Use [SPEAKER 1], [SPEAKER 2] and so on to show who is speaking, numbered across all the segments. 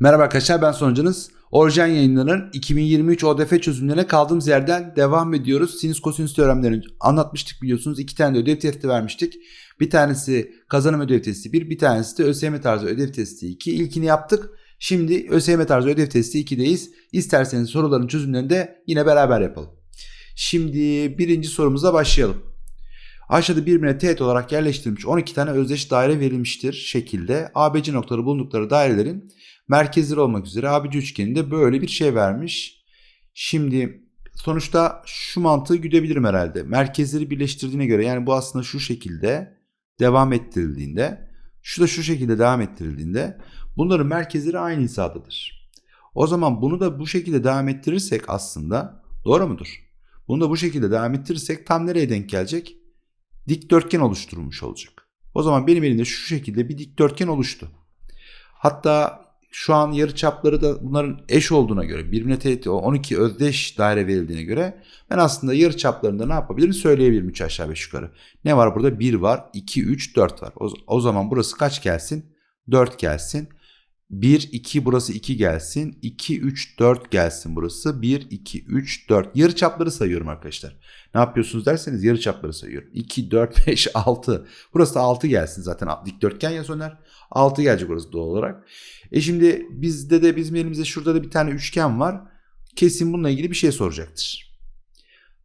[SPEAKER 1] Merhaba arkadaşlar ben sonucunuz. Orijin yayınlarının 2023 ODF çözümlerine kaldığımız yerden devam ediyoruz. Sinüs kosinüs teoremlerini anlatmıştık biliyorsunuz. İki tane de ödev testi vermiştik. Bir tanesi kazanım ödev testi 1, bir tanesi de ÖSYM tarzı ödev testi 2. İlkini yaptık. Şimdi ÖSYM tarzı ödev testi 2'deyiz. İsterseniz soruların çözümlerini de yine beraber yapalım. Şimdi birinci sorumuza başlayalım. Aşağıda birbirine teğet olarak yerleştirilmiş 12 tane özdeş daire verilmiştir şekilde. ABC noktaları bulundukları dairelerin merkezleri olmak üzere ABC üçgeninde böyle bir şey vermiş. Şimdi sonuçta şu mantığı güdebilirim herhalde. Merkezleri birleştirdiğine göre yani bu aslında şu şekilde devam ettirildiğinde şu da şu şekilde devam ettirildiğinde bunların merkezleri aynı hizadadır. O zaman bunu da bu şekilde devam ettirirsek aslında doğru mudur? Bunu da bu şekilde devam ettirirsek tam nereye denk gelecek? Dikdörtgen oluşturulmuş olacak. O zaman benim elimde şu şekilde bir dikdörtgen oluştu. Hatta şu an yarı çapları da bunların eş olduğuna göre birbirine teğet 12 özdeş daire verildiğine göre ben aslında yarı çaplarında ne yapabilirim söyleyebilirim 3 aşağı 5 yukarı. Ne var burada? 1 var, 2, 3, 4 var. O, o zaman burası kaç gelsin? 4 gelsin. 1, 2 burası 2 gelsin. 2, 3, 4 gelsin burası. 1, 2, 3, 4. Yarı çapları sayıyorum arkadaşlar. Ne yapıyorsunuz derseniz yarı çapları sayıyorum. 2, 4, 5, 6. Burası da 6 gelsin zaten dikdörtgen ya Soner. 6 gelecek burası doğal olarak. E şimdi bizde de bizim elimizde şurada da bir tane üçgen var. Kesin bununla ilgili bir şey soracaktır.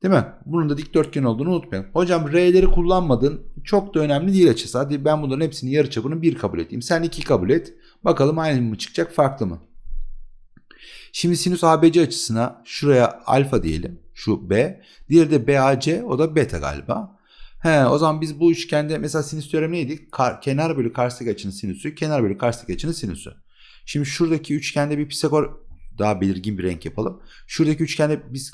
[SPEAKER 1] Değil mi? Bunun da dikdörtgen olduğunu unutmayın. Hocam R'leri kullanmadın. Çok da önemli değil açısı. Hadi ben bunların hepsini yarıçapını 1 kabul edeyim. Sen 2 kabul et. Bakalım aynı mı çıkacak farklı mı? Şimdi sinüs ABC açısına şuraya alfa diyelim. Şu B. Diğeri de BAC o da beta galiba. He, o zaman biz bu üçgende mesela sinüs teoremi neydi? Kar, kenar bölü karşıdaki açının sinüsü, kenar bölü karşıdaki açının sinüsü. Şimdi şuradaki üçgende bir Pisagor daha belirgin bir renk yapalım. Şuradaki üçgende biz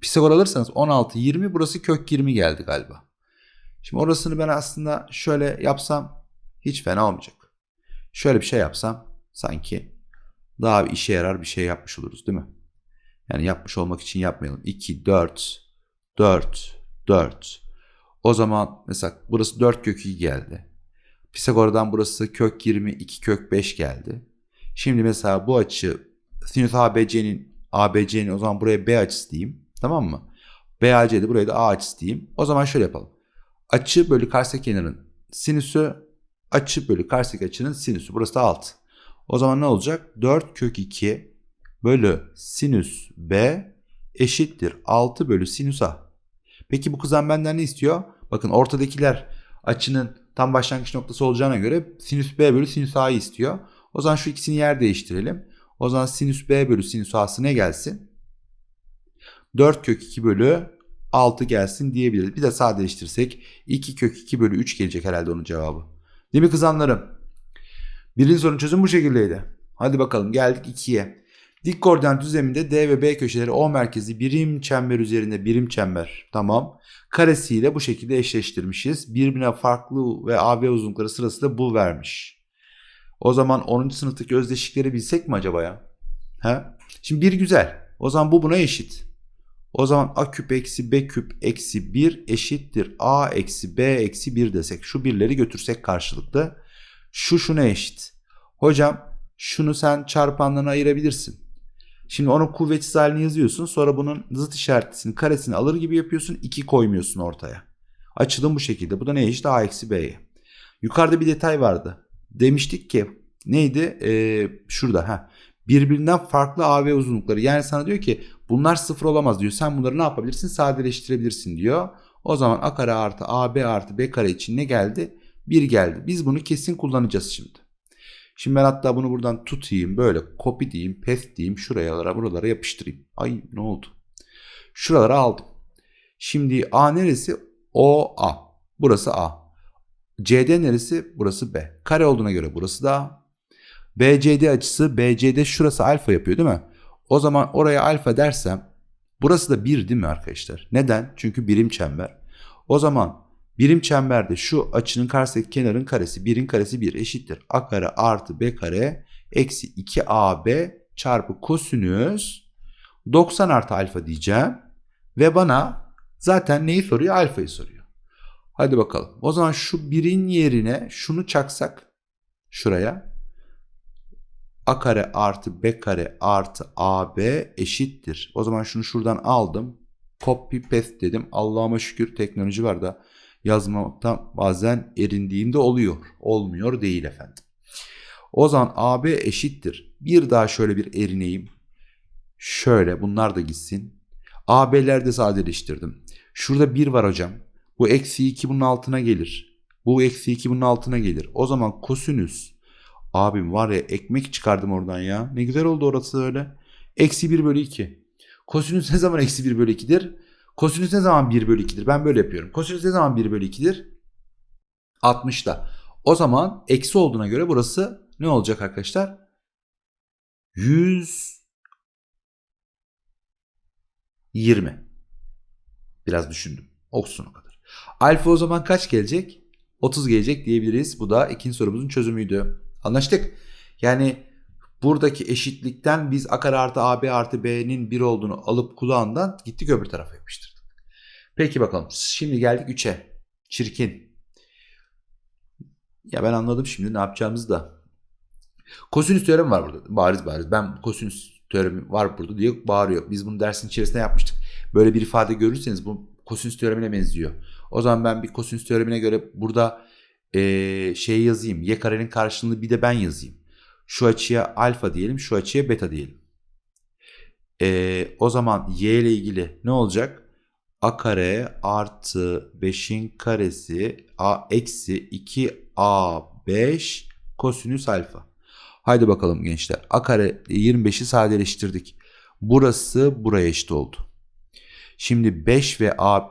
[SPEAKER 1] Pisagor alırsanız 16 20 burası kök 20 geldi galiba. Şimdi orasını ben aslında şöyle yapsam hiç fena olmayacak. Şöyle bir şey yapsam sanki daha bir işe yarar bir şey yapmış oluruz değil mi? Yani yapmış olmak için yapmayalım. 2 4 4 4 o zaman mesela burası 4 kök 2 geldi. Pisagor'dan burası kök 20 2 kök 5 geldi. Şimdi mesela bu açı sinüs ABC'nin ABC'nin o zaman buraya B açısı diyeyim. Tamam mı? BAC'de buraya da A açısı diyeyim. O zaman şöyle yapalım. Açı bölü karşı kenarın sinüsü açı bölü karşı açının sinüsü. Burası da 6. O zaman ne olacak? 4 kök 2 bölü sinüs B eşittir 6 bölü sinüs A. Peki bu kızan benden ne istiyor? Bakın ortadakiler açının tam başlangıç noktası olacağına göre sinüs B bölü sinüs A'yı istiyor. O zaman şu ikisini yer değiştirelim. O zaman sinüs B bölü sinüs A'sı ne gelsin? 4 kök 2 bölü 6 gelsin diyebiliriz. Bir de sadeleştirsek 2 kök 2 bölü 3 gelecek herhalde onun cevabı. Değil mi kızanlarım? Birinci sorunun çözümü bu şekildeydi. Hadi bakalım geldik 2'ye. Dik koordinat düzleminde D ve B köşeleri O merkezi birim çember üzerinde birim çember. Tamam. Karesiyle bu şekilde eşleştirmişiz. Birbirine farklı ve AB uzunlukları sırasıyla bu vermiş. O zaman 10. sınıftaki özdeşlikleri bilsek mi acaba ya? He? Şimdi bir güzel. O zaman bu buna eşit. O zaman a küp eksi b küp eksi 1 eşittir a eksi b eksi 1 desek. Şu birleri götürsek karşılıklı. Şu şuna eşit. Hocam şunu sen çarpanlarına ayırabilirsin. Şimdi onun kuvvetsiz halini yazıyorsun. Sonra bunun zıt işaretlisini karesini alır gibi yapıyorsun. 2 koymuyorsun ortaya. Açılım bu şekilde. Bu da ne eşit? A eksi B'ye. Yukarıda bir detay vardı. Demiştik ki neydi? Ee, şurada. ha Birbirinden farklı AB uzunlukları. Yani sana diyor ki bunlar sıfır olamaz diyor. Sen bunları ne yapabilirsin? Sadeleştirebilirsin diyor. O zaman A kare artı AB artı B kare için ne geldi? 1 geldi. Biz bunu kesin kullanacağız şimdi. Şimdi ben hatta bunu buradan tutayım böyle copy diyeyim paste diyeyim şuralara buralara yapıştırayım. Ay ne oldu? Şuralara aldım. Şimdi A neresi? O A. Burası A. CD neresi? Burası B. Kare olduğuna göre burası da A. BCD açısı BCD şurası alfa yapıyor değil mi? O zaman oraya alfa dersem burası da 1 değil mi arkadaşlar? Neden? Çünkü birim çember. O zaman birim çemberde şu açının karşısındaki kenarın karesi 1'in karesi 1 eşittir. A kare artı B kare eksi 2AB çarpı kosinüs 90 artı alfa diyeceğim. Ve bana zaten neyi soruyor? Alfayı soruyor. Hadi bakalım. O zaman şu birin yerine şunu çaksak şuraya A kare artı B kare artı AB eşittir. O zaman şunu şuradan aldım. Copy paste dedim. Allah'ıma şükür teknoloji var da yazmakta bazen erindiğimde oluyor. Olmuyor değil efendim. O zaman AB eşittir. Bir daha şöyle bir erineyim. Şöyle bunlar da gitsin. AB'ler de sadeleştirdim. Şurada 1 var hocam. Bu eksi 2 bunun altına gelir. Bu eksi 2 bunun altına gelir. O zaman kosinüs. Abim var ya ekmek çıkardım oradan ya. Ne güzel oldu orası öyle. Eksi 1 bölü 2. Kosinüs ne zaman eksi 1 bölü 2'dir? Kosinüs ne zaman 1 bölü 2'dir? Ben böyle yapıyorum. Kosinüs ne zaman 1 bölü 2'dir? 60'da. O zaman eksi olduğuna göre burası ne olacak arkadaşlar? 100 20. Biraz düşündüm. Olsun o kadar. Alfa o zaman kaç gelecek? 30 gelecek diyebiliriz. Bu da ikinci sorumuzun çözümüydü. Anlaştık. Yani buradaki eşitlikten biz a kare artı ab artı b'nin 1 olduğunu alıp kulağından gittik öbür tarafa yapıştırdık. Peki bakalım. Şimdi geldik 3'e. Çirkin. Ya ben anladım şimdi ne yapacağımızı da. Kosinüs teoremi var burada. Bariz bariz. Ben kosinüs teoremi var burada diye bağırıyor. Biz bunu dersin içerisinde yapmıştık. Böyle bir ifade görürseniz bu kosinüs teoremine benziyor. O zaman ben bir kosinüs teoremine göre burada ee, şey yazayım. Y karenin karşılığını bir de ben yazayım. Şu açıya alfa diyelim. Şu açıya beta diyelim. Ee, o zaman y ile ilgili ne olacak? a kare artı 5'in karesi a eksi 2a5 kosinüs alfa. Haydi bakalım gençler. A kare 25'i sadeleştirdik. Burası buraya eşit oldu. Şimdi 5 ve A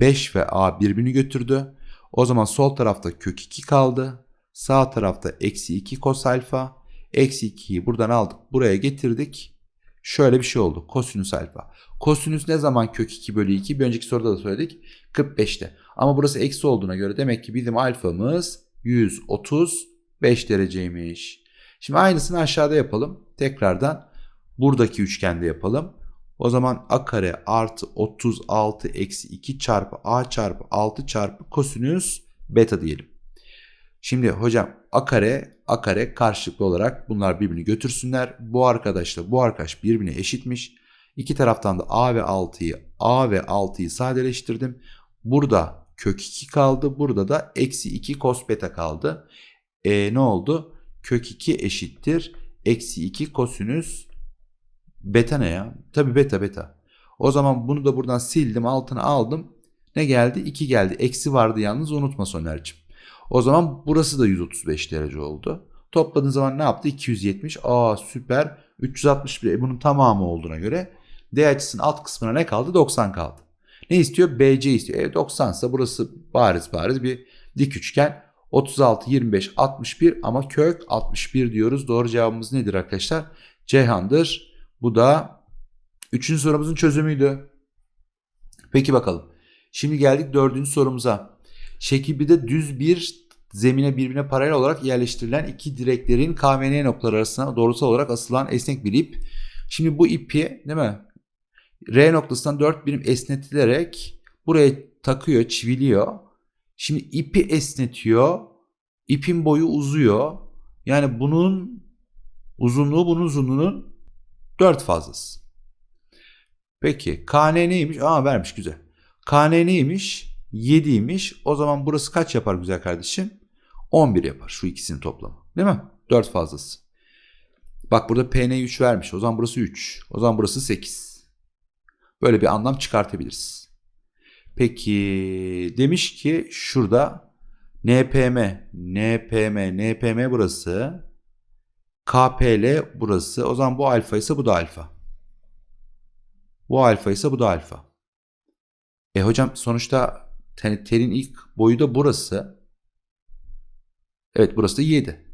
[SPEAKER 1] 5 ve A birbirini götürdü. O zaman sol tarafta kök 2 kaldı. Sağ tarafta eksi 2 kos alfa. Eksi 2'yi buradan aldık. Buraya getirdik. Şöyle bir şey oldu. Kosinüs alfa. Kosinüs ne zaman kök 2 bölü 2? Bir önceki soruda da söyledik. 45'te. Ama burası eksi olduğuna göre demek ki bizim alfamız 135 dereceymiş. Şimdi aynısını aşağıda yapalım. Tekrardan buradaki üçgende yapalım. O zaman a kare artı 36 eksi 2 çarpı a çarpı 6 çarpı kosinüs beta diyelim. Şimdi hocam a kare a kare karşılıklı olarak bunlar birbirini götürsünler. Bu arkadaşla bu arkadaş birbirine eşitmiş. İki taraftan da a ve 6'yı a ve 6'yı sadeleştirdim. Burada kök 2 kaldı. Burada da eksi 2 kos beta kaldı. E, ne oldu? Kök 2 eşittir. Eksi 2 kosinüs Beta ne ya? Tabii beta beta. O zaman bunu da buradan sildim altına aldım. Ne geldi? 2 geldi. Eksi vardı yalnız unutma Soner'cim. O zaman burası da 135 derece oldu. Topladığın zaman ne yaptı? 270. Aa süper. 361. E, bunun tamamı olduğuna göre D açısının alt kısmına ne kaldı? 90 kaldı. Ne istiyor? BC istiyor. E 90 ise burası bariz bariz bir dik üçgen. 36, 25, 61 ama kök 61 diyoruz. Doğru cevabımız nedir arkadaşlar? Ceyhan'dır. Bu da üçüncü sorumuzun çözümüydü. Peki bakalım. Şimdi geldik dördüncü sorumuza. Şekil 1'de düz bir zemine birbirine paralel olarak yerleştirilen iki direklerin KMN noktaları arasına doğrusal olarak asılan esnek bir ip. Şimdi bu ipi değil mi? R noktasından 4 birim esnetilerek buraya takıyor, çiviliyor. Şimdi ipi esnetiyor. İpin boyu uzuyor. Yani bunun uzunluğu bunun uzunluğunun 4 fazlası. Peki KN neymiş? Aa vermiş güzel. KN neymiş? 7'ymiş. O zaman burası kaç yapar güzel kardeşim? 11 yapar şu ikisinin toplamı. Değil mi? 4 fazlası. Bak burada PN 3 vermiş. O zaman burası 3. O zaman burası 8. Böyle bir anlam çıkartabiliriz. Peki demiş ki şurada NPM, NPM, NPM burası. KPL burası. O zaman bu alfa ise bu da alfa. Bu alfa ise bu da alfa. E hocam sonuçta telin ilk boyu da burası. Evet burası da 7.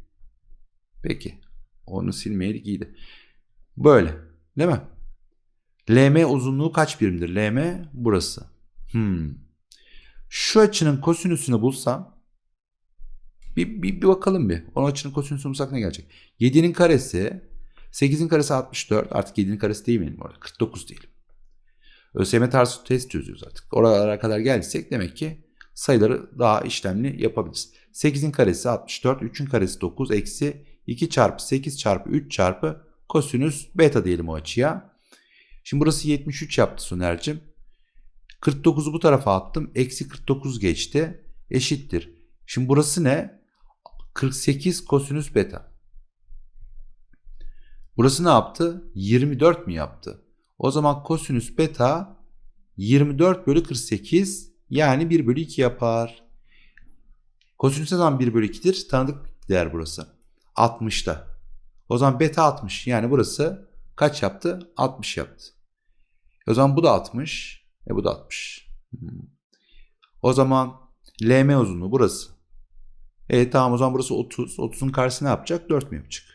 [SPEAKER 1] Peki. Onu silmeyelim iyiydi. Böyle. Değil mi? LM uzunluğu kaç birimdir? LM burası. Hmm. Şu açının kosinüsünü bulsam bir, bir, bir bakalım bir. Onun açının kosinüsünü bulsak ne gelecek? 7'nin karesi 8'in karesi 64. Artık 7'nin karesi değil benim orada. 49 değil. ÖSYM tarzı test çözüyoruz artık. Oralara kadar geldiysek demek ki sayıları daha işlemli yapabiliriz. 8'in karesi 64, 3'ün karesi 9, eksi 2 çarpı 8 çarpı 3 çarpı kosinüs beta diyelim o açıya. Şimdi burası 73 yaptı Soner'cim. 49'u bu tarafa attım. Eksi 49 geçti. Eşittir. Şimdi burası ne? 48 kosinüs beta. Burası ne yaptı? 24 mi yaptı? O zaman kosinüs beta 24 bölü 48 yani 1 bölü 2 yapar. Kosinüs ne zaman 1 bölü 2'dir? Tanıdık değer burası. 60'ta. O zaman beta 60 yani burası kaç yaptı? 60 yaptı. O zaman bu da 60. E bu da 60. Hmm. O zaman LM uzunluğu burası. E tamam o zaman burası 30. 30'un karşısı ne yapacak? 4 mü yapacak?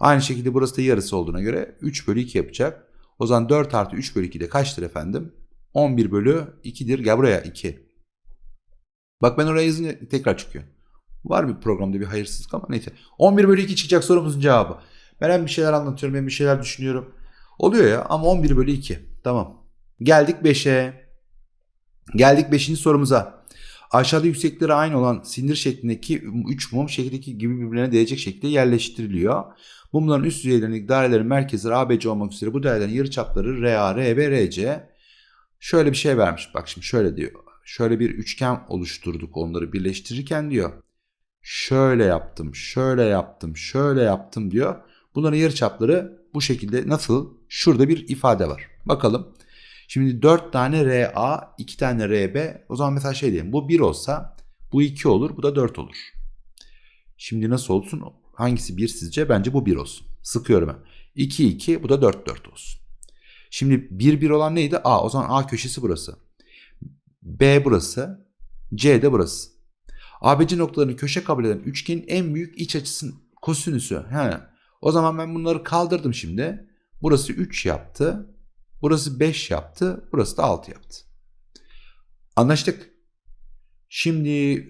[SPEAKER 1] Aynı şekilde burası da yarısı olduğuna göre 3 bölü 2 yapacak. O zaman 4 artı 3 bölü 2 de kaçtır efendim? 11 bölü 2'dir. Gel buraya 2. Bak ben oraya yazınca tekrar çıkıyor. Var bir programda bir hayırsızlık ama neyse. 11 bölü 2 çıkacak sorumuzun cevabı. Ben hem bir şeyler anlatıyorum hem bir şeyler düşünüyorum. Oluyor ya ama 11 bölü 2. Tamam. Geldik 5'e. Geldik 5. sorumuza. Aşağıda yüksekleri aynı olan sinir şeklindeki 3 mum şekildeki gibi birbirine değecek şekilde yerleştiriliyor. Mumların üst yüzeylerindeki dairelerin merkezleri ABC olmak üzere bu dairelerin yarıçapları RA, RB, RC. Şöyle bir şey vermiş. Bak şimdi şöyle diyor. Şöyle bir üçgen oluşturduk onları birleştirirken diyor. Şöyle yaptım, şöyle yaptım, şöyle yaptım diyor. Bunların yarıçapları bu şekilde nasıl? Şurada bir ifade var. Bakalım. Şimdi 4 tane RA, 2 tane RB. O zaman mesela şey diyelim. Bu 1 olsa bu 2 olur, bu da 4 olur. Şimdi nasıl olsun? Hangisi 1 sizce? Bence bu 1 olsun. Sıkıyorum ben. 2 2 bu da 4 4 olsun. Şimdi 1 1 olan neydi? A. O zaman A köşesi burası. B burası. C de burası. ABC noktalarını köşe kabul eden üçgenin en büyük iç açısının kosinüsü. He. O zaman ben bunları kaldırdım şimdi. Burası 3 yaptı. Burası 5 yaptı. Burası da 6 yaptı. Anlaştık. Şimdi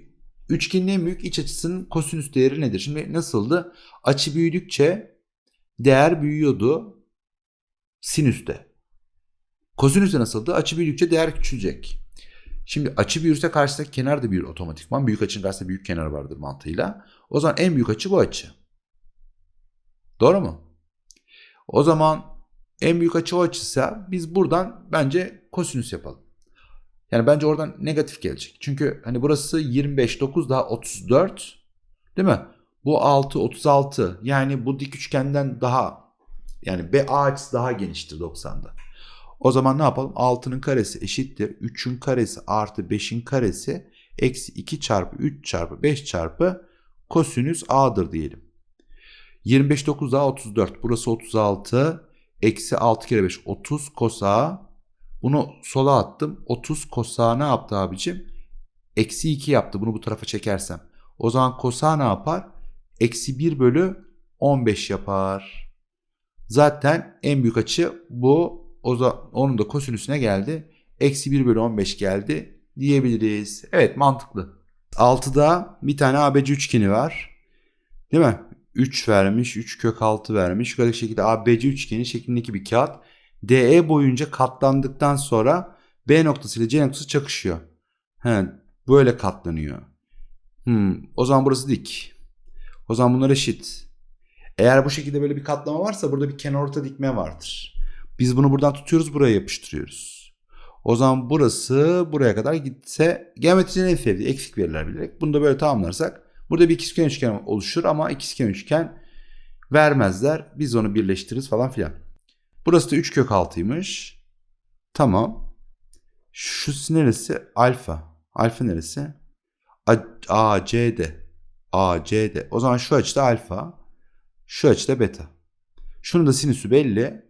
[SPEAKER 1] üçgenin en büyük iç açısının kosinüs değeri nedir? Şimdi nasıldı? Açı büyüdükçe değer büyüyordu sinüste. Kosinüste nasıldı? Açı büyüdükçe değer küçülecek. Şimdi açı büyürse karşısındaki kenar da büyür otomatikman. Büyük açının karşısında büyük kenar vardır mantığıyla. O zaman en büyük açı bu açı. Doğru mu? O zaman en büyük açı o açıysa biz buradan bence kosinüs yapalım. Yani bence oradan negatif gelecek. Çünkü hani burası 25, 9 daha 34 değil mi? Bu 6, 36 yani bu dik üçgenden daha yani BA açısı daha geniştir 90'da. O zaman ne yapalım? 6'nın karesi eşittir. 3'ün karesi artı 5'in karesi eksi 2 çarpı 3 çarpı 5 çarpı kosinüs A'dır diyelim. 25 9 daha 34. Burası 36. Eksi 6 kere 5 30 kosa. Bunu sola attım. 30 kosa ne yaptı abicim? Eksi 2 yaptı. Bunu bu tarafa çekersem. O zaman kosa ne yapar? Eksi 1 bölü 15 yapar. Zaten en büyük açı bu. O zaman onun da kosinüsüne geldi. Eksi 1 bölü 15 geldi diyebiliriz. Evet mantıklı. 6'da bir tane ABC üçgeni var. Değil mi? 3 vermiş, 3 kök 6 vermiş. Yukarıdaki şekilde ABC üçgeni şeklindeki bir kağıt. DE boyunca katlandıktan sonra B noktası ile C noktası çakışıyor. He, böyle katlanıyor. Hmm, o zaman burası dik. O zaman bunlar eşit. Eğer bu şekilde böyle bir katlama varsa burada bir kenar orta dikme vardır. Biz bunu buradan tutuyoruz buraya yapıştırıyoruz. O zaman burası buraya kadar gitse geometrinin en sevdiği eksik veriler bilerek. Bunu da böyle tamamlarsak burada bir ikizkenar üçgen oluşur ama ikizkenar üçgen vermezler. Biz onu birleştiririz falan filan. Burası da 3 kök 6'ymış. Tamam. Şu neresi? Alfa. Alfa neresi? A, A, C, D. A, C, D. O zaman şu açıda alfa. Şu açıda beta. Şunun da sinüsü belli.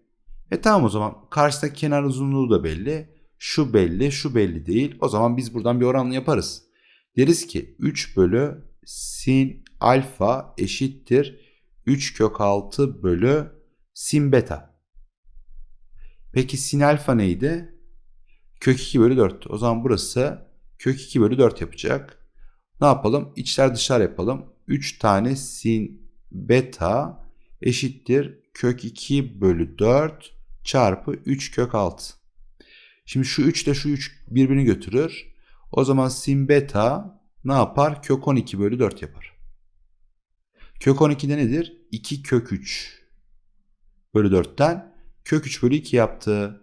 [SPEAKER 1] E tamam o zaman karşıdaki kenar uzunluğu da belli. Şu belli, şu belli değil. O zaman biz buradan bir oranlı yaparız. Deriz ki 3 bölü sin alfa eşittir 3 kök 6 bölü sin beta. Peki sin alfa neydi? Kök 2 bölü 4. O zaman burası kök 2 bölü 4 yapacak. Ne yapalım? İçler dışlar yapalım. 3 tane sin beta eşittir kök 2 bölü 4 çarpı 3 kök 6. Şimdi şu 3 ile şu 3 birbirini götürür. O zaman sin beta ne yapar? Kök 12 bölü 4 yapar. Kök 12'de nedir? 2 kök 3 bölü 4'ten kök 3 bölü 2 yaptı.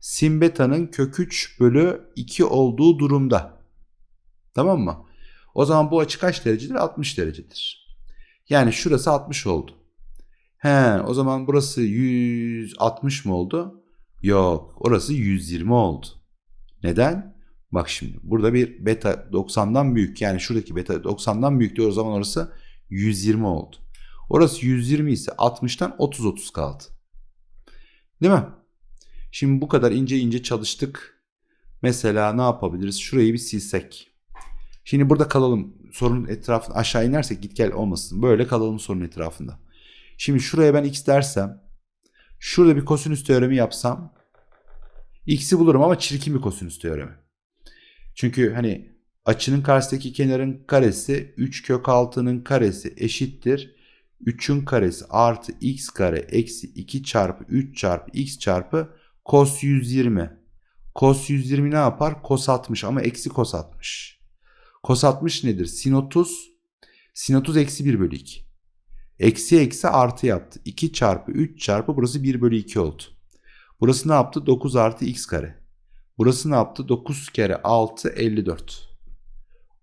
[SPEAKER 1] Sin beta'nın kök 3 bölü 2 olduğu durumda. Tamam mı? O zaman bu açı kaç derecedir? 60 derecedir. Yani şurası 60 oldu. He, o zaman burası 160 mı oldu? Yok, orası 120 oldu. Neden? Bak şimdi burada bir beta 90'dan büyük yani şuradaki beta 90'dan büyük diyor o zaman orası 120 oldu. Orası 120 ise 60'tan 30-30 kaldı. Değil mi? Şimdi bu kadar ince ince çalıştık. Mesela ne yapabiliriz? Şurayı bir silsek. Şimdi burada kalalım. Sorunun etrafında aşağı inersek git gel olmasın. Böyle kalalım sorunun etrafında. Şimdi şuraya ben x dersem şurada bir kosinüs teoremi yapsam x'i bulurum ama çirkin bir kosinüs teoremi. Çünkü hani açının karşısındaki kenarın karesi 3 kök 6'nın karesi eşittir. 3'ün karesi artı x kare eksi 2 çarpı 3 çarpı x çarpı cos 120. Cos 120 ne yapar? Cos 60 ama eksi cos 60. Cos 60 nedir? Sin 30. Sin 30 eksi 1 bölü 2. Eksi eksi artı yaptı. 2 çarpı 3 çarpı burası 1 bölü 2 oldu. Burası ne yaptı? 9 artı x kare. Burası ne yaptı? 9 kere 6 54.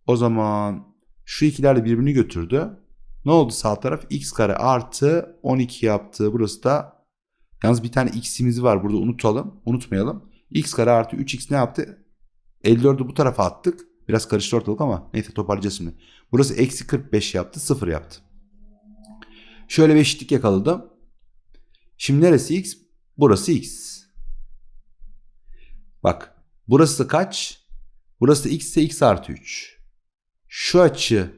[SPEAKER 1] O zaman şu ikiler de birbirini götürdü. Ne oldu sağ taraf? x kare artı 12 yaptı. Burası da yalnız bir tane x'imiz var burada unutalım. Unutmayalım. x kare artı 3x ne yaptı? 54'ü bu tarafa attık. Biraz karıştı ortalık ama neyse toparlayacağız şimdi. Burası eksi 45 yaptı. 0 yaptı. Şöyle bir eşitlik yakaladım. Şimdi neresi x? Burası x. Bak burası kaç? Burası x ise x artı 3. Şu açı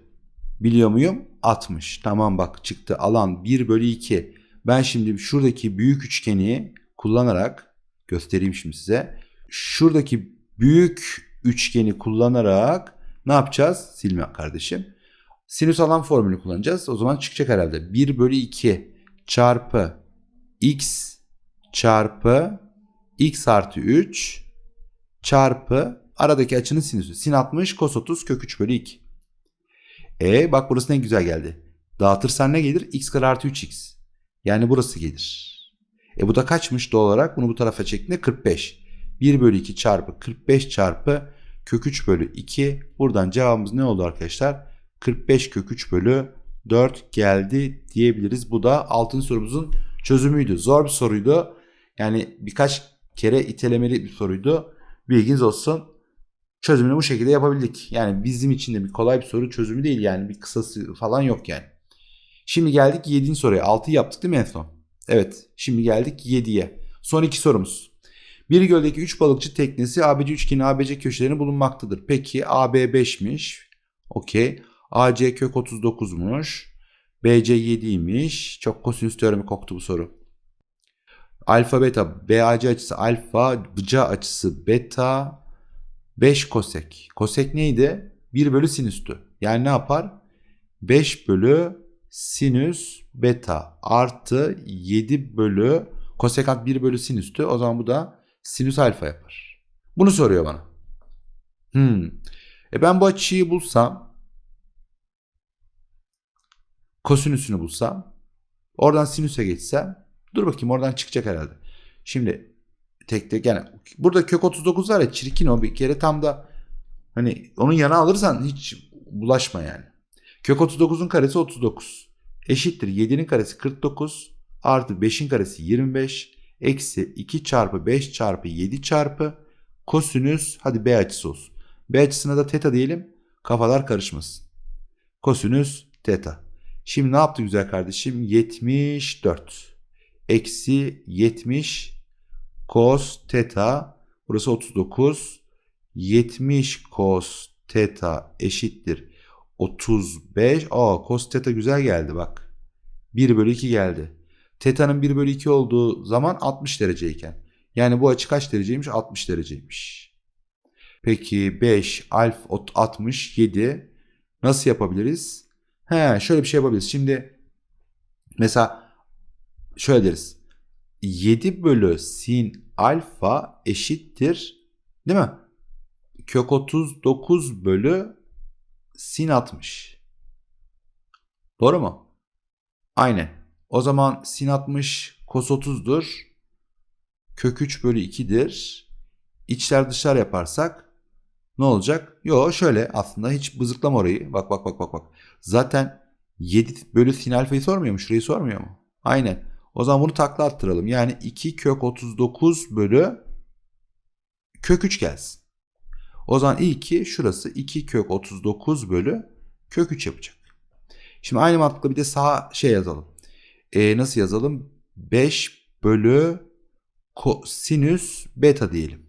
[SPEAKER 1] biliyor muyum? 60. Tamam bak çıktı alan 1 bölü 2. Ben şimdi şuradaki büyük üçgeni kullanarak göstereyim şimdi size. Şuradaki büyük üçgeni kullanarak ne yapacağız? Silme kardeşim. Sinüs alan formülü kullanacağız. O zaman çıkacak herhalde. 1 bölü 2 çarpı x çarpı x artı 3 çarpı aradaki açının sinüsü. Sin 60 kos 30 kök 3 bölü 2. E bak burası ne güzel geldi. Dağıtırsan ne gelir? x kare artı 3x. Yani burası gelir. E bu da kaçmış doğal olarak? Bunu bu tarafa çektiğinde 45. 1 bölü 2 çarpı 45 çarpı kök 3 bölü 2. Buradan cevabımız ne oldu arkadaşlar? 45 kök 3 bölü 4 geldi diyebiliriz. Bu da altın sorumuzun çözümüydü. Zor bir soruydu. Yani birkaç kere itelemeli bir soruydu. Bilginiz olsun. Çözümünü bu şekilde yapabildik. Yani bizim için de bir kolay bir soru çözümü değil yani bir kısası falan yok yani. Şimdi geldik 7. soruya. 6 yaptık değil mi en son? Evet. Şimdi geldik 7'ye. Son iki sorumuz. Bir göldeki 3 balıkçı teknesi ABC üçgeni ABC köşelerine bulunmaktadır. Peki AB 5'miş. Okey. AC kök 39'muş. BC 7'ymiş. Çok kosinüs teoremi koktu bu soru. Alfa beta BAC açısı alfa, BC açısı beta 5 kosek. Kosek neydi? 1 bölü sinüstü. Yani ne yapar? 5 bölü sinüs beta artı 7 bölü kosekant 1 bölü sinüstü. O zaman bu da sinüs alfa yapar. Bunu soruyor bana. Hmm. E ben bu açıyı bulsam kosinüsünü bulsam oradan sinüse geçsem dur bakayım oradan çıkacak herhalde. Şimdi tek tek yani burada kök 39 var ya çirkin o bir kere tam da hani onun yana alırsan hiç bulaşma yani. Kök 39'un karesi 39 eşittir 7'nin karesi 49 artı 5'in karesi 25 eksi 2 çarpı 5 çarpı 7 çarpı kosinüs hadi B açısı olsun. B açısına da teta diyelim kafalar karışmasın. Kosinüs teta. Şimdi ne yaptı güzel kardeşim? 74 eksi 70 cos teta burası 39 70 cos teta eşittir 35 aa cos teta güzel geldi bak. 1 bölü 2 geldi. Teta'nın 1 bölü 2 olduğu zaman 60 dereceyken. Yani bu açı kaç dereceymiş? 60 dereceymiş. Peki 5 alf 67 nasıl yapabiliriz? He şöyle bir şey yapabiliriz. Şimdi mesela şöyle deriz 7 bölü sin alfa eşittir değil mi? Kök 39 bölü sin 60. Doğru mu? Aynen. O zaman sin 60 kos 30'dur. Kök 3 bölü 2'dir. İçler dışlar yaparsak ne olacak? Yo şöyle aslında hiç bızıklama orayı. Bak bak bak bak bak. Zaten 7 bölü sin alfayı sormuyor mu? Şurayı sormuyor mu? Aynen. O zaman bunu takla attıralım. Yani 2 kök 39 bölü kök 3 gelsin. O zaman ilki şurası 2 kök 39 bölü kök 3 yapacak. Şimdi aynı mantıkla bir de sağ şey yazalım. E, nasıl yazalım? 5 bölü sinüs beta diyelim.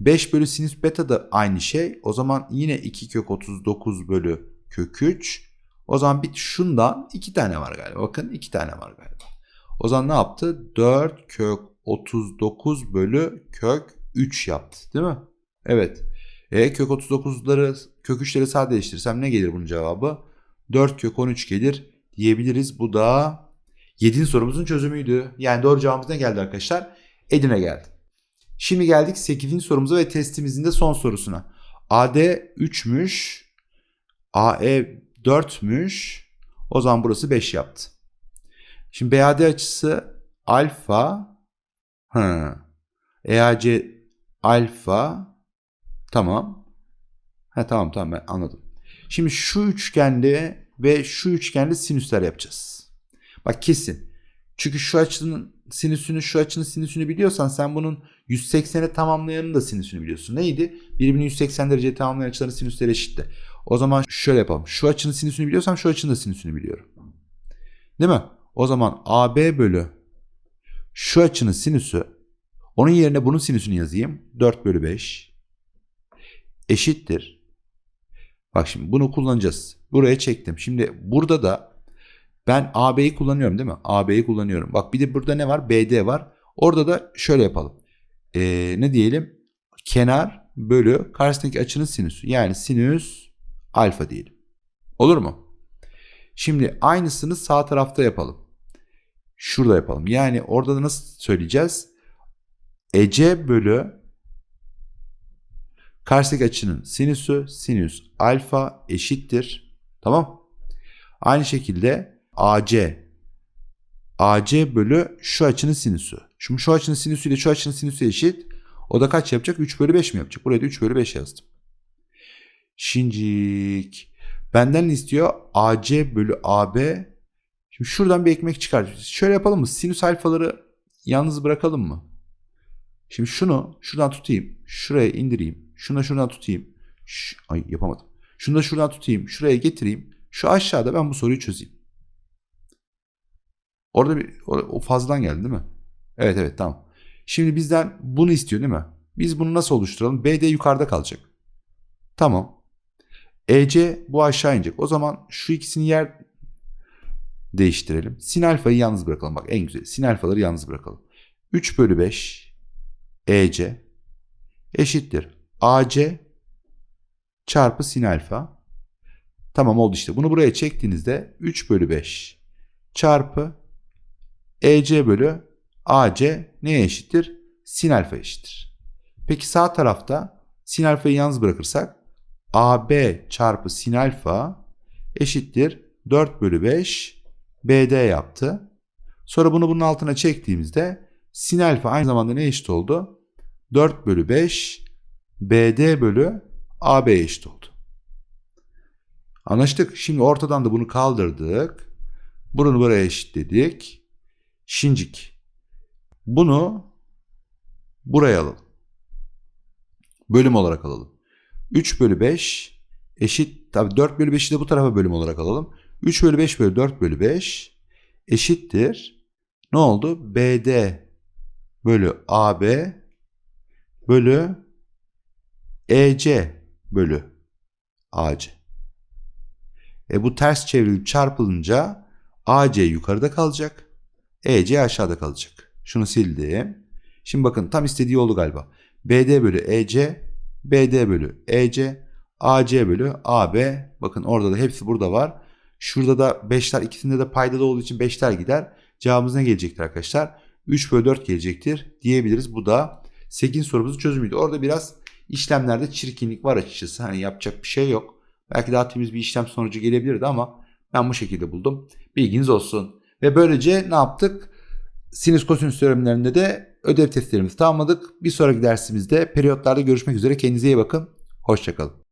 [SPEAKER 1] 5 bölü sinüs beta da aynı şey. O zaman yine 2 kök 39 bölü kök 3. O zaman bir şundan 2 tane var galiba. Bakın 2 tane var galiba. O zaman ne yaptı? 4 kök 39 bölü kök 3 yaptı. Değil mi? Evet. E kök 39'ları kök 3'leri sadeleştirirsem ne gelir bunun cevabı? 4 kök 13 gelir diyebiliriz. Bu da 7. sorumuzun çözümüydü. Yani doğru cevabımız ne geldi arkadaşlar? Edirne geldi. Şimdi geldik 8. sorumuza ve testimizin de son sorusuna. AD 3'müş. AE 4'müş. O zaman burası 5 yaptı. Şimdi BAD açısı alfa. Hı. EAC alfa. Tamam. Ha tamam tamam ben anladım. Şimdi şu üçgende ve şu üçgende sinüsler yapacağız. Bak kesin. Çünkü şu açının sinüsünü şu açının sinüsünü biliyorsan sen bunun 180'e tamamlayanın da sinüsünü biliyorsun. Neydi? Birbirini 180 derece tamamlayan açıların sinüsleri eşitti. O zaman şöyle yapalım. Şu açının sinüsünü biliyorsam şu açının da sinüsünü biliyorum. Değil mi? O zaman AB bölü şu açının sinüsü onun yerine bunun sinüsünü yazayım. 4 bölü 5 eşittir. Bak şimdi bunu kullanacağız. Buraya çektim. Şimdi burada da ben AB'yi kullanıyorum değil mi? AB'yi kullanıyorum. Bak bir de burada ne var? BD var. Orada da şöyle yapalım. Ee, ne diyelim? Kenar bölü karşısındaki açının sinüsü. Yani sinüs alfa diyelim. Olur mu? Şimdi aynısını sağ tarafta yapalım. Şurada yapalım. Yani orada da nasıl söyleyeceğiz? EC bölü karşıdaki açının sinüsü sinüs alfa eşittir. Tamam. Aynı şekilde AC AC bölü şu açının sinüsü. Şimdi şu açının sinüsü ile şu açının sinüsü eşit. O da kaç yapacak? 3 bölü 5 mi yapacak? Buraya da 3 bölü 5 yazdım. Şincik. Benden istiyor? AC bölü AB. Şimdi şuradan bir ekmek çıkar. Şöyle yapalım mı? Sinüs alfaları yalnız bırakalım mı? Şimdi şunu şuradan tutayım. Şuraya indireyim. Şunu şuradan tutayım. Ş Ay yapamadım. Şunu da şuradan tutayım. Şuraya getireyim. Şu aşağıda ben bu soruyu çözeyim. Orada bir o fazladan geldi değil mi? Evet evet tamam. Şimdi bizden bunu istiyor değil mi? Biz bunu nasıl oluşturalım? BD yukarıda kalacak. Tamam. EC bu aşağı inecek. O zaman şu ikisini yer değiştirelim. Sin alfayı yalnız bırakalım. Bak en güzel. Sin alfaları yalnız bırakalım. 3 bölü 5 EC eşittir. AC çarpı sin alfa. Tamam oldu işte. Bunu buraya çektiğinizde 3 bölü 5 çarpı EC bölü AC neye eşittir? Sin alfa eşittir. Peki sağ tarafta sin alfayı yalnız bırakırsak AB çarpı sin alfa eşittir 4 bölü 5 BD yaptı. Sonra bunu bunun altına çektiğimizde sin alfa aynı zamanda ne eşit oldu? 4 bölü 5 BD bölü AB eşit oldu. Anlaştık. Şimdi ortadan da bunu kaldırdık. Bunu buraya eşitledik. Şincik. Bunu buraya alalım. Bölüm olarak alalım. 3 bölü 5 eşit tabi 4 bölü 5'i de bu tarafa bölüm olarak alalım. 3 bölü 5 bölü 4 bölü 5 eşittir. Ne oldu? BD bölü AB bölü EC bölü AC. E bu ters çevrilip çarpılınca AC yukarıda kalacak. EC aşağıda kalacak. Şunu sildim. Şimdi bakın tam istediği oldu galiba. BD bölü EC, BD bölü EC, AC bölü AB. Bakın orada da hepsi burada var. Şurada da 5'ler ikisinde de paydalı olduğu için 5'ler gider. Cevabımız ne gelecektir arkadaşlar? 3 bölü 4 gelecektir diyebiliriz. Bu da 8 sorumuzun çözümüydü. Orada biraz işlemlerde çirkinlik var açıkçası. Hani yapacak bir şey yok. Belki daha temiz bir işlem sonucu gelebilirdi ama ben bu şekilde buldum. Bilginiz olsun. Ve böylece ne yaptık? Sinüs kosinüs teoremlerinde de ödev testlerimizi tamamladık. Bir sonraki dersimizde periyotlarda görüşmek üzere. Kendinize iyi bakın. Hoşçakalın.